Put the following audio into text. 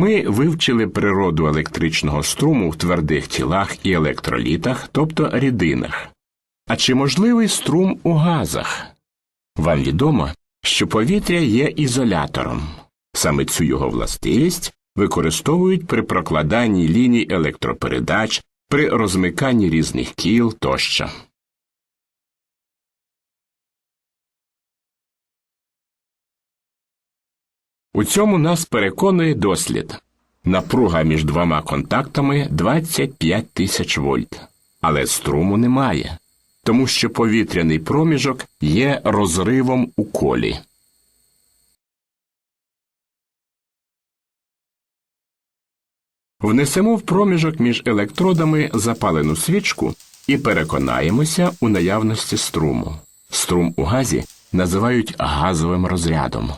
Ми вивчили природу електричного струму в твердих тілах і електролітах, тобто рідинах. А чи можливий струм у газах? Вам відомо, що повітря є ізолятором. Саме цю його властивість використовують при прокладанні ліній електропередач, при розмиканні різних кіл тощо. У цьому нас переконує дослід. Напруга між двома контактами 25 тисяч вольт, але струму немає, тому що повітряний проміжок є розривом у колі. Внесемо в проміжок між електродами запалену свічку і переконаємося у наявності струму. Струм у газі називають газовим розрядом.